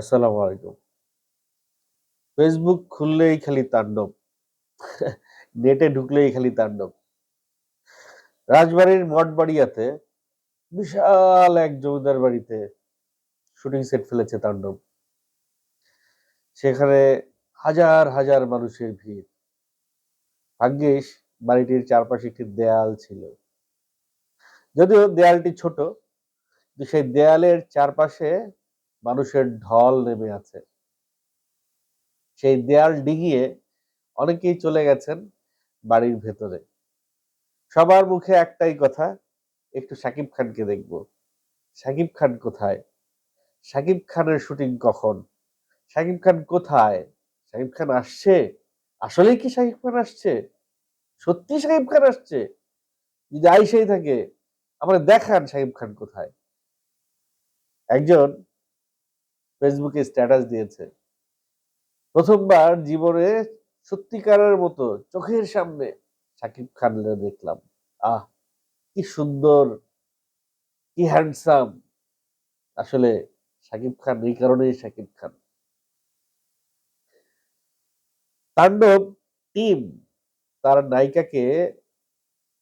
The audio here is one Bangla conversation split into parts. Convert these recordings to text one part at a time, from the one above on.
আসসালামু আলাইকুম। ফেসবুক খুললেই খালি তাণ্ডব। নেটে ঢুকলেই খালি তাণ্ডব। রাজবাড়ির মঠবাড়িয়াতে বিশাল এক জমিদার বাড়িতে শুটিং সেট ফেলেছে তাণ্ডব। সেখানে হাজার হাজার মানুষের ভিড়। ভাগ্যিস বাড়িটির চারপাশে একটি দেয়াল ছিল। যদিও দেয়ালটি ছোট সেই দেয়ালের চারপাশে মানুষের ঢল নেমে আছে। সেই দেয়াল ডিঙিয়ে অনেকেই চলে গেছেন বাড়ির ভেতরে। সবার মুখে একটাই কথা, একটু সাকিব খানকে দেখব। সাকিব খান কোথায়? সাকিব খানের শুটিং কখন? সাকিব খান কোথায়? সাকিব খান আসছে? আসলেই কি সাকিব খান আসছে? সত্যি সাকিব খান আসছে? যদি আইসেই থাকে, আমরা দেখান সাকিব খান কোথায়। একজন ফেসবুকে স্ট্যাটাস দিয়েছে। প্রথমবার জীবনে সত্যিকারের মতো চোখের সামনে সাকিব খান দেখলাম। আহ, কি সুন্দর, কি হ্যান্ডসাম আসলে সাকিব খান, এই কারণেই সাকিব খান। তাণ্ডব টিম তার নায়িকাকে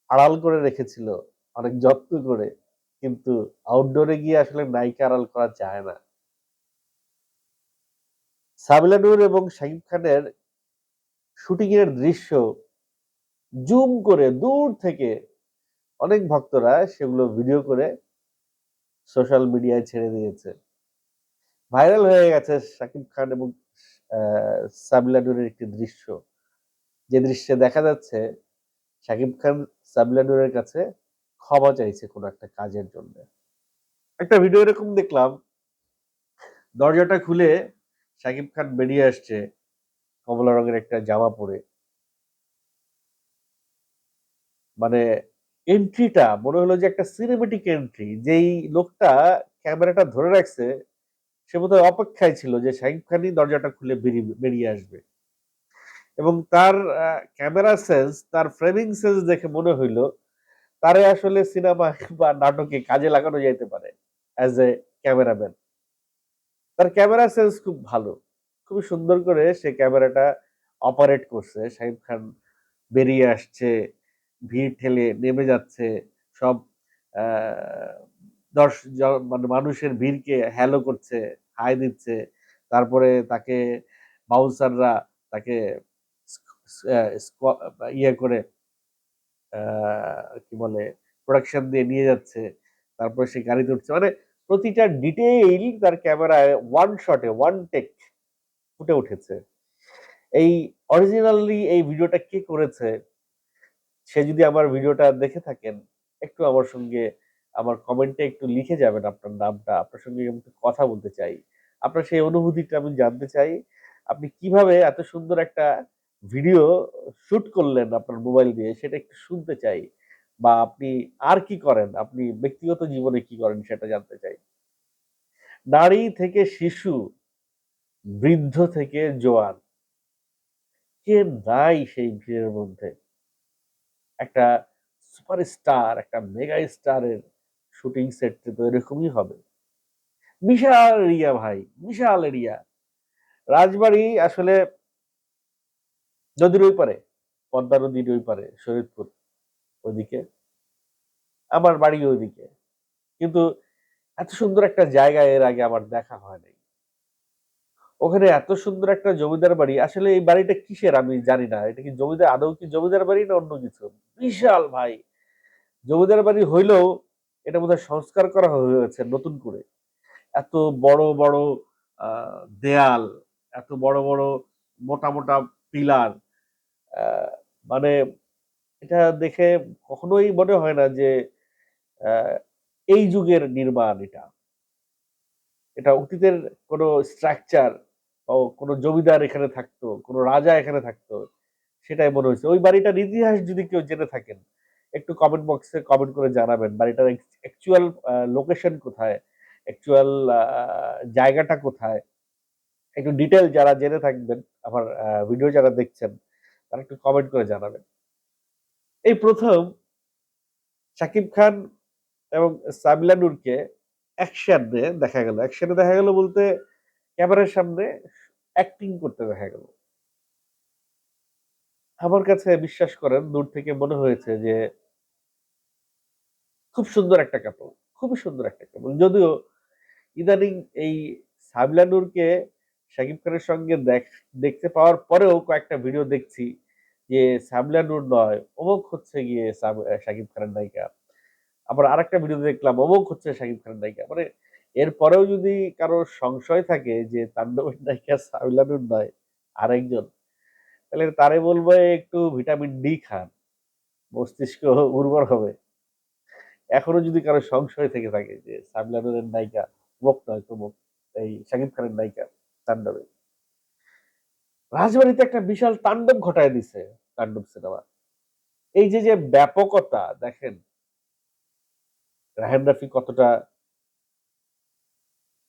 আড়াল করে রেখেছিল, অনেক যত্ন করে। কিন্তু আউটডোরে গিয়ে আসলে নায়িকা আড়াল করা যায় না। সাবিলা নূর এবং শাকিব খানের শুটিং এর দৃশ্য জুম করে দূর থেকে অনেক ভক্তরা সেগুলো ভিডিও করে সোশ্যাল মিডিয়ায় ছেড়ে দিয়েছে। ভাইরাল হয়ে গেছে শাকিব খান এবং সাবিলা নূরের একটি দৃশ্য। যে দৃশ্যে দেখা যাচ্ছে শাকিব খান সাবিলা নূরের কাছে ক্ষমা চাইছে কোনো একটা কাজের জন্য। একটা ভিডিও এরকম দেখলাম, দরজাটা খুলে শাকিব খান বেরিয়ে আসছে কমলা রঙের একটা জামা পরে। মানে এন্ট্রিটা মনে হলো যে একটা সিনেমেটিক এন্ট্রি যেই লোকটা ক্যামেরাটা ধরে রাখছে, সে বোধহয় অপেক্ষায় ছিল যে শাকিব খানই দরজাটা খুলে বেরিয়ে আসবে। এবং তার ক্যামেরা সেন্স তার ফ্রেমিং সেন্স দেখে মনে হইল, তারে আসলে সিনেমা বা নাটকে কাজে লাগানো যাইতে পারে অ্যাজ এ ক্যামেরাম্যান তার ক্যামেরা সেন্স খুব ভালো। খুবই সুন্দর করে সে ক্যামেরাটা অপারেট করছে। শাহিদ খান বেরিয়ে আসছে, ভিড় ঠেলে নেমে যাচ্ছে, সব দশ মানে মানুষের ভিড়কে হ্যালো করছে হাই দিচ্ছে। তারপরে তাকে বাউন্সাররা তাকে ইয়ে করে কি বলে প্রোডাকশন দিয়ে নিয়ে যাচ্ছে। তারপরে সে গাড়িতে উঠছে। মানে প্রতিটা ডিটেইল তার ক্যামেরায় ওয়ান শটে ওয়ান টেক ফুটে উঠেছে। এই অরিজিনালি এই ভিডিওটা কে করেছে? সে যদি আমার ভিডিওটা দেখে থাকেন, একটু আমার সঙ্গে আমার কমেন্টে একটু লিখে যাবেন আপনার নামটা, আপনার সঙ্গে একটু কথা বলতে চাই। আপনার সেই অনুভূতিটা আমি জানতে চাই, আপনি কীভাবে এত সুন্দর একটা ভিডিও শুট করলেন আপনার মোবাইল দিয়ে, সেটা একটু শুনতে চাই। বা আপনি আর কি করেন? আপনি ব্যক্তিগত জীবনে কি করেন সেটা জানতে চাই। নারী থেকে শিশু, বৃদ্ধ থেকে জোয়ান, কে নাই সেই ভিড়ের মধ্যে? একটা সুপারস্টার, একটা মেগা স্টারের শুটিং সেট তো এরকমই হবে। বিশাল এরিয়া ভাই, বিশাল এরিয়া। রাজবাড়ি আসলে নদীর ওই পারে, পদ্মা নদীর ওই পারে, শরীরপুর। ওইদিকে আমার বাড়ি ওইদিকে কিন্তু এত সুন্দর একটা জায়গা এর আগে আমার দেখা হয় নাই। ওখানে এত সুন্দর একটা জমিদার বাড়ি, আসলে এই বাড়িটা কিসের আমি জানি না। এটা কি জমিদার, আদৌ কি জমিদার বাড়ি না অন্য কিছু? বিশাল ভাই! জমিদার বাড়ি হইলেও এটা বোধহয় সংস্কার করা হয়েছে নতুন করে। এত বড় বড় দেয়াল, এত বড় বড়, মোটা মোটা পিলার মানে এটা দেখে কখনোই মনে হয় না যে এই যুগের নির্মাণ এটা। এটা অতীতের কোনো স্ট্রাকচার কোনো জমিদার এখানে থাকতো, কোনো রাজা এখানে থাকতো, সেটাই মনে হয়েছে। ওই বাড়িটার ইতিহাস যদি কেউ জেনে থাকেন, একটু কমেন্ট বক্সে কমেন্ট করে জানাবেন, বাড়িটার অ্যাকচুয়াল লোকেশন কোথায় অ্যাকচুয়াল জায়গাটা কোথায়। একটু ডিটেল যারা জেনে থাকবেন, আমার ভিডিও যারা দেখছেন, তারা একটু কমেন্ট করে জানাবেন। এই প্রথম শাকিব খান এবং সাবিলা নূরকে অ্যাকশনে দেখা গেল। অ্যাকশনে দেখা গেল বলতে ক্যামেরার সামনে অ্যাক্টিং করতে দেখা গেল। আমার কাছে বিশ্বাস করেন দূর থেকে মনে হয়েছে যে খুব সুন্দর একটা কাপড় খুবই সুন্দর একটা কাপড় যদিও ইদানিং এই সাবিলা নূরকে শাকিব খানের সঙ্গে দেখ- দেখতে পাওয়ার পরেও কয়েকটা ভিডিও দেখছি। যে সাবিলা নূর নয়, অমুক হচ্ছে গিয়ে শাকিব খানের নায়িকা। আবার আরেকটা ভিডিও দেখলাম, অমুক হচ্ছে শাকিব খানের নায়িকা। মানে এরপরেও যদি কারও সংশয় থাকে যে তাণ্ডবের নায়িকা সাবিলা নূর নয়, আরেকজন, তাহলে তারে বলব একটু ভিটামিন ডি খান, মস্তিষ্ক উর্বর হবে। এখনও যদি কারও সংশয় থেকে থাকে যে সাবিলা নূরের নায়িকা অমুক নয়, তমুক, এই শাকিব খানের নায়িকা তাণ্ডবে। রাজবাড়িতে একটা বিশাল তাণ্ডব ঘটায় দিছে তাণ্ডব সিনেমা। এই যে যে ব্যাপকতা, দেখেন রাহেন রাফি কতটা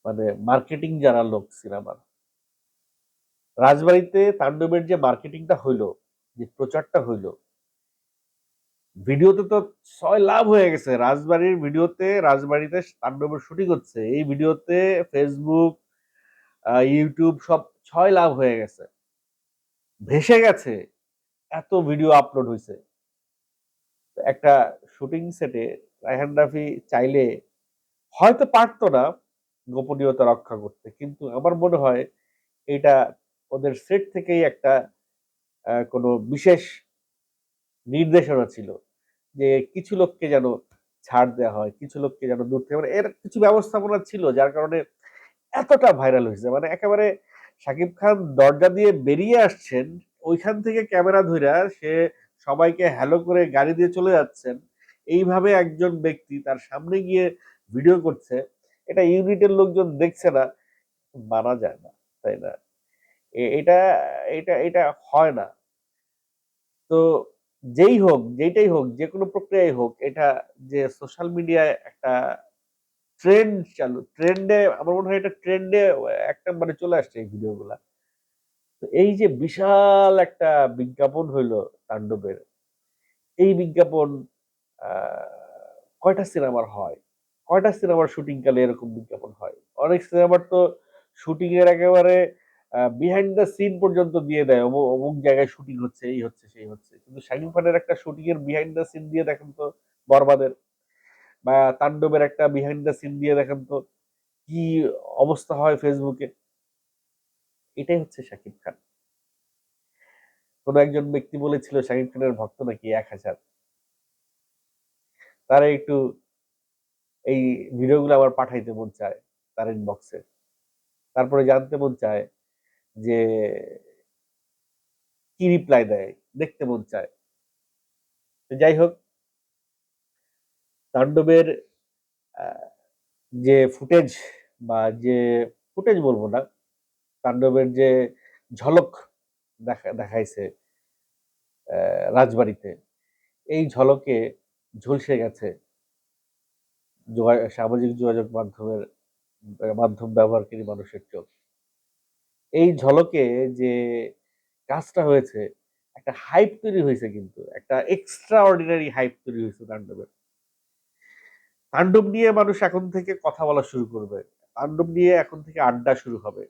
মানে মার্কেটিং জানা লোক সিনেমার, রাজবাড়িতে তাণ্ডবের যে মার্কেটিংটা হইল, যে প্রচারটা হইল, ভিডিওতে তো ছয় লাভ হয়ে গেছে। রাজবাড়ির ভিডিওতে, রাজবাড়িতে তাণ্ডবের শুটিং হচ্ছে। এই ভিডিওতে ফেসবুক ইউটিউব সব ছয় লাভ হয়ে গেছে। ভেসে গেছে, এত ভিডিও আপলোড হয়েছে একটা শুটিং সেটে রায়হান রাফি চাইলে হয়তো পারতো না গোপনীয়তা রক্ষা করতে, কিন্তু আমার মনে হয় এটা ওদের সেট থেকেই একটা কোনো বিশেষ নির্দেশনা ছিল যে কিছু লোককে যেন ছাড় দেওয়া হয়, কিছু লোককে যেন দূর থেকে মানে এর কিছু ব্যবস্থাপনা ছিল যার কারণে এতটা ভাইরাল হয়েছে মানে একেবারে শাকিব খান দরজা দিয়ে বেরিয়ে আসছেন, ওইখান থেকে ক্যামেরা ধইরা সে সবাইকে হ্যালো করে গাড়ি দিয়ে চলে যাচ্ছেন। এইভাবে একজন ব্যক্তি তার সামনে গিয়ে ভিডিও করছে। এটা ইউনিটের লোকজন দেখছে না, মানা যায় না, তাই না? এটা এটা এটা হয় না। তো যেই হোক, যেইটাই হোক যে কোনো প্রক্রিয়াই হোক, এটা যে সোশ্যাল মিডিয়ায় একটা ট্রেন্ড চালু ট্রেন্ডে আমার মনে হয় এটা ট্রেন্ডে এক নম্বরে চলে আসছে এই ভিডিওগুলা। তো এই যে বিশাল একটা বিজ্ঞাপন হইল তাণ্ডবের, এই বিজ্ঞাপন কয়টা সিনেমার হয়? কয়টা সিনেমার শুটিং কালে এরকম বিজ্ঞাপন হয়? অনেক সিনেমার তো শুটিং এর একেবারে বিহাইন্ড দ্য সিন পর্যন্ত দিয়ে দেয়। অমুক জায়গায় শুটিং হচ্ছে, এই হচ্ছে, সেই হচ্ছে। কিন্তু শাকিব খানের একটা শুটিং এর বিহাইন্ড দ্য সিন দিয়ে দেখেন তো বরবাদের। বা তাণ্ডবের একটা বিহাইন্ড দ্য সিন দিয়ে দেখেন তো কি অবস্থা হয় ফেসবুকে এটাই হচ্ছে শাকিব খান। কোন একজন ব্যক্তি বলেছিল, শাকিব খানের ভক্ত নাকি এক হাজার? তারা একটু এই ভিডিওগুলো আবার পাঠাইতে মন চায় তার ইনবক্সে তারপরে জানতে মন চায় যে কি রিপ্লাই দেয়, দেখতে মন চায়। যাই হোক তাণ্ডবের যে ফুটেজ বা যে ফুটেজ বলব না, তাণ্ডবের যে ঝলক দেখা, দেখাইছে রাজবাড়িতে, এই ঝলকে ঝলসে গেছে সামাজিক যোগাযোগ মাধ্যমের, মাধ্যম ব্যবহারকারী মানুষের চোখ। এই ঝলকে যে কাজটা হয়েছে, একটা হাইপ তৈরি হয়েছে কিন্তু, একটা এক্সট্রা অর্ডিনারি হাইপ তৈরি হয়েছে তাণ্ডবের। তাণ্ডব নিয়ে মানুষ এখন থেকে কথা বলা শুরু করবে। তাণ্ডব নিয়ে এখন থেকে আড্ডা শুরু হবে।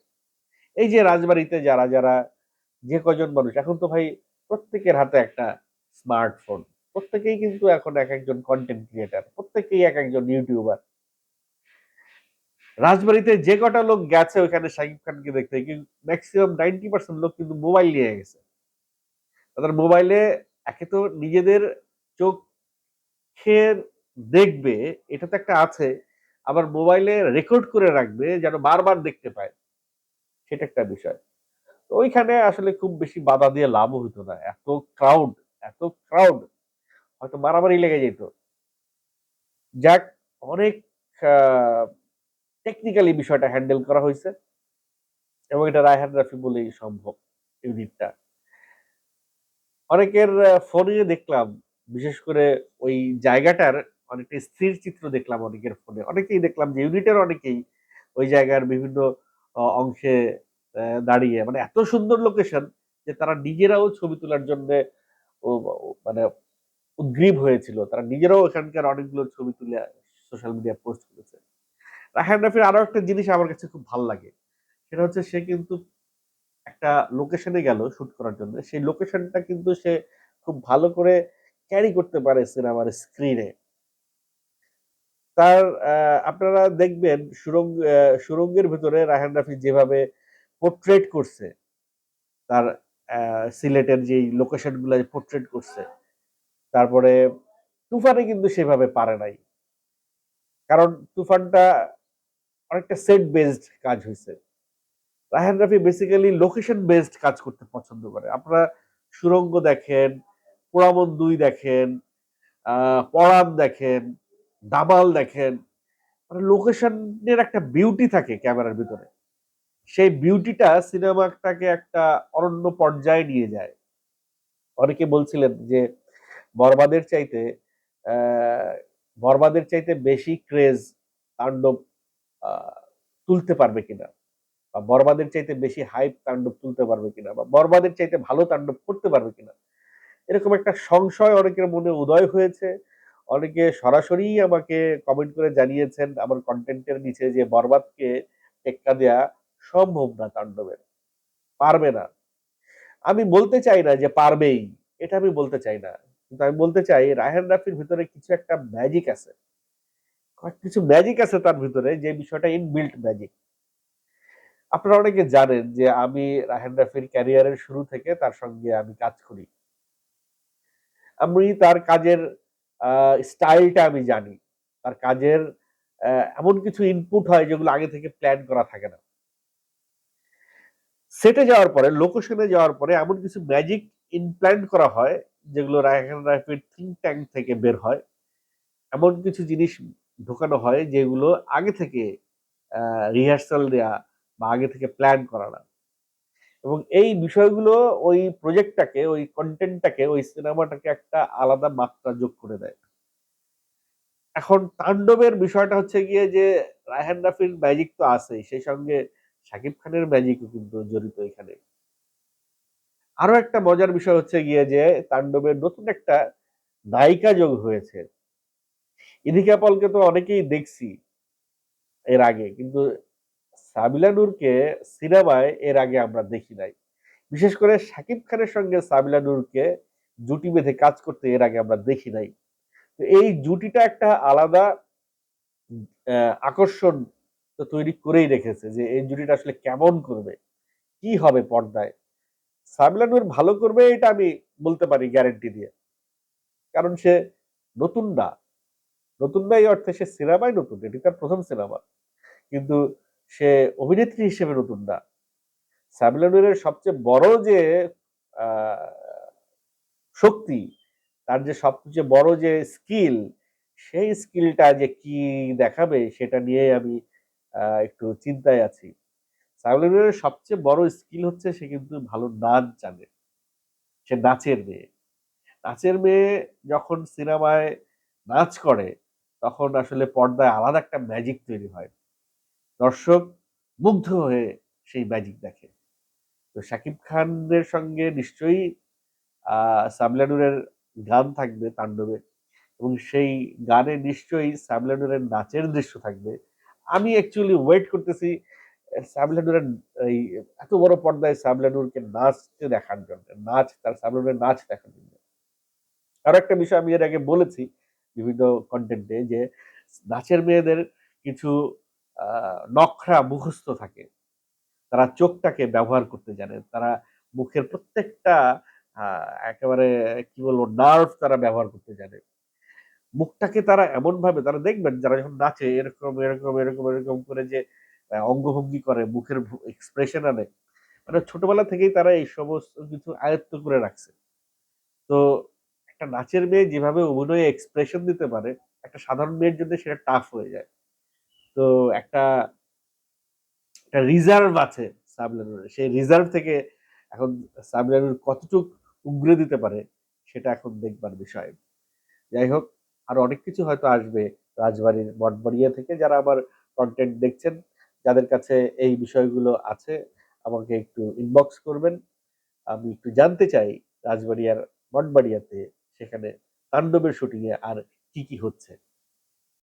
এই যে রাজবাড়িতে যারা যারা, যে কজন মানুষ, এখন তো ভাই প্রত্যেকের হাতে একটা স্মার্টফোন প্রত্যেকেই কিন্তু এখন এক একজন কন্টেন্ট ক্রিয়েটার প্রত্যেকেই এক একজন ইউটিউবার রাজবাড়িতে যে কটা লোক গেছে ওখানে শাকিব খানকে দেখতে, কিন্তু ম্যাক্সিমাম নাইনটি পার্সেন্ট লোক কিন্তু মোবাইল নিয়ে গেছে। তাদের মোবাইলে একে তো নিজেদের চোখে দেখবে এটা তো একটা আছে, আবার মোবাইলে রেকর্ড করে রাখবে যেন বারবার দেখতে পায়। সেটা একটা বিষয়। তো ওইখানে আসলে খুব বেশি বাধা দিয়ে লাভও হতো না। এত ক্রাউড এত ক্রাউড হয়তো মারামারি লেগে যেত। যাক, অনেক টেকনিক্যালি বিষয়টা হ্যান্ডেল করা হয়েছে এবং এটা রায়হান রাফি বলেই সম্ভব ইউনিটটা অনেকের ফোনে দেখলাম, বিশেষ করে ওই জায়গাটার অনেকটা স্থির চিত্র দেখলাম অনেকের ফোনে। অনেকেই দেখলাম যে ইউনিটের অনেকেই ওই জায়গার বিভিন্ন অংশে দাঁড়িয়ে। মানে এত সুন্দর লোকেশন যে তারা নিজেরাও ছবি তোলার জন্য মানে উদ্গ্রীব হয়েছিল। তারা নিজেরাও এখানকার অনেকগুলো ছবি তুলে সোশ্যাল মিডিয়া পোস্ট করেছে। রাহান রাফির আরও একটা জিনিস আমার কাছে খুব ভালো লাগে। সেটা হচ্ছে সে কিন্তু একটা লোকেশনে গেল শুট করার জন্য। সেই লোকেশনটা কিন্তু সে খুব ভালো করে ক্যারি করতে পারে সিনেমার স্ক্রিনে তার আপনারা দেখবেন সুরঙ্গ সুরঙ্গের ভিতরে রায়হান রাফি যেভাবে পোর্ট্রেট করছে, তার সিলেটের যেই লোকেশনগুলো পোর্ট্রেট করছে, তারপরে তুফানে কিন্তু সেভাবে পারে নাই। কারণ তুফানটা অনেকটা সেট বেসড কাজ হয়েছে Raihan Rafi basically location based কাজ করতে পছন্দ করে। আপনারা সুরঙ্গ দেখেন, পোড়ামন দুই দেখেন পরাণ দেখেন দামাল দেখেন মানে লোকেশনের একটা বিউটি থাকে ক্যামেরার ভিতরে। সেই বিউটিটা সিনেমাটাকে একটা অনন্য পর্যায়ে নিয়ে যায়। অনেকে বলছিলেন যে, বরবাদের চাইতে বরবাদের চাইতে বেশি ক্রেজ তাণ্ডব তুলতে পারবে কিনা? বা বরবাদের চাইতে বেশি হাইপ তাণ্ডব তুলতে পারবে কিনা? বা বরবাদের চাইতে ভালো তাণ্ডব করতে পারবে কিনা? এরকম একটা সংশয় অনেকের মনে উদয় হয়েছে। অনেকে সরাসরি আমাকে কমেন্ট করে জানিয়েছেন, আমার কন্টেন্টের নিচে যে বরবাদকে টেক্কা দেয়া সম্ভব না তাণ্ডবের। পারবে না। আমি বলতে চাই না যে পারবেই, এটা আমি বলতে চাই না। কিন্তু আমি বলতে চাই, রায়হান রাফির ভিতরে কিছু একটা ম্যাজিক আছে। কিছু ম্যাজিক আছে তার ভিতরে, যে বিষয়টা ইনবিল্ট ম্যাজিক আপনারা অনেকে জানেন যে আমি রাহেন রাফির ক্যারিয়ারের শুরু থেকে তার সঙ্গে আমি কাজ করি। আমি তার কাজের স্টাইলটা আমি জানি। তার কাজের এমন কিছু ইনপুট হয় যেগুলো আগে থেকে প্ল্যান করা থাকে না। সেটে যাওয়ার পরে লোকেশনে যাওয়ার পরে এমন কিছু ম্যাজিক ইনপ্ল্যান্ট করা হয় যেগুলো রায়হান রাফির থিঙ্ক ট্যাঙ্ক থেকে বের হয়। এমন কিছু জিনিস ঢোকানো হয় যেগুলো আগে থেকে রিহার্সাল দেয়া বা আগে থেকে প্ল্যান করা না। এবং এই বিষয়গুলো ওই প্রজেক্টটাকে ওই কন্টেন্টটাকে ওই সিনেমাটাকে একটা আলাদা মাত্রা যোগ করে দেয়। এখন তাণ্ডবের বিষয়টা হচ্ছে গিয়ে যে রায়হান রাফির ম্যাজিক তো আছেই, সেই সঙ্গে শাকিব খানের ম্যাজিকও কিন্তু জড়িত এখানে। আরও একটা মজার বিষয় হচ্ছে গিয়ে যে তাণ্ডবের নতুন একটা নায়িকা যোগ হয়েছে। ইদিকা পলকে তো অনেকেই দেখছি এর আগে, কিন্তু সাবিলা নূরকে সিনেমায় এর আগে আমরা দেখি নাই। বিশেষ করে শাকিব খানের সঙ্গে সাবিলা নূরকে জুটি বেঁধে কাজ করতে এর আগে আমরা দেখি নাই। তো এই জুটিটা একটা আলাদা আকর্ষণ তো তৈরি করেই রেখেছে যে এই জুটিটা আসলে কেমন করবে, কি হবে পর্দায়। সাবিলা নূর ভালো করবে এটা আমি বলতে পারি গ্যারেন্টি দিয়ে। কারণ সে নতুন না। নতুন না এই অর্থে সে সিনেমায় নতুন, এটি তার প্রথম সিনেমা। কিন্তু সে অভিনেত্রী হিসেবে নতুন না। সাবিলা নূরের সবচেয়ে বড় যে শক্তি, তার যে সবচেয়ে বড় যে স্কিল, সেই স্কিলটা যে কি দেখাবে সেটা নিয়ে আমি একটু চিন্তায় আছি। সাবিলা সবচেয়ে বড় স্কিল হচ্ছে সে কিন্তু ভালো নাচ জানে। সে নাচের মেয়ে। নাচের মেয়ে যখন সিনেমায় নাচ করে, তখন আসলে পর্দায় আলাদা একটা ম্যাজিক তৈরি হয়। দর্শক মুগ্ধ হয়ে সেই ম্যাজিক দেখে তো শাকিব খানের সঙ্গে নিশ্চয়ই সাবলানুরের গান থাকবে তাণ্ডবে এবং সেই গানে নিশ্চয়ই সাবলানুরের নাচের দৃশ্য থাকবে। আমি অ্যাকচুয়ালি ওয়েট করতেছি সাবলানুরের এই এত বড় পর্দায় সাবলানুরকে নাচতে দেখার জন্য, নাচ, তার সাবলানুরের নাচ দেখার জন্য। আরও একটা বিষয় আমি এর আগে বলেছি বিভিন্ন কন্টেন্টে যে নাচের মেয়েদের কিছু নখরা মুখস্থ থাকে। তারা চোখটাকে ব্যবহার করতে জানে। তারা মুখের প্রত্যেকটা একেবারে, কি বলব নার্ভ তারা ব্যবহার করতে জানে। মুখটাকে তারা এমন ভাবে তারা দেখবেন, যারা যখন নাচে, এরকম এরকম এরকম এরকম করে যে অঙ্গভঙ্গি করে, মুখের এক্সপ্রেশন আনে মানে ছোটবেলা থেকেই তারা এই সমস্ত কিছু আয়ত্ত করে রাখছে। তো একটা নাচের মেয়ে যেভাবে অভিনয়ে এক্সপ্রেশন দিতে পারে, একটা সাধারণ মেয়ের জন্য সেটা টাফ হয়ে যায়। তো একটা একটা রিজার্ভ আছে সাবলানুরের সেই রিজার্ভ থেকে এখন সাবলানুর কতটুক উগরে দিতে পারে সেটা এখন দেখবার বিষয়। যাই হোক, আর অনেক কিছু হয়তো আসবে রাজবাড়ির মঠবাড়িয়া থেকে যারা আমার কন্টেন্ট দেখছেন, যাদের কাছে এই বিষয়গুলো আছে, আমাকে একটু ইনবক্স করবেন। আমি একটু জানতে চাই রাজবাড়িয়ার মঠবাড়িয়াতে সেখানে তাণ্ডবের শুটিংয়ে আর কি কি হচ্ছে।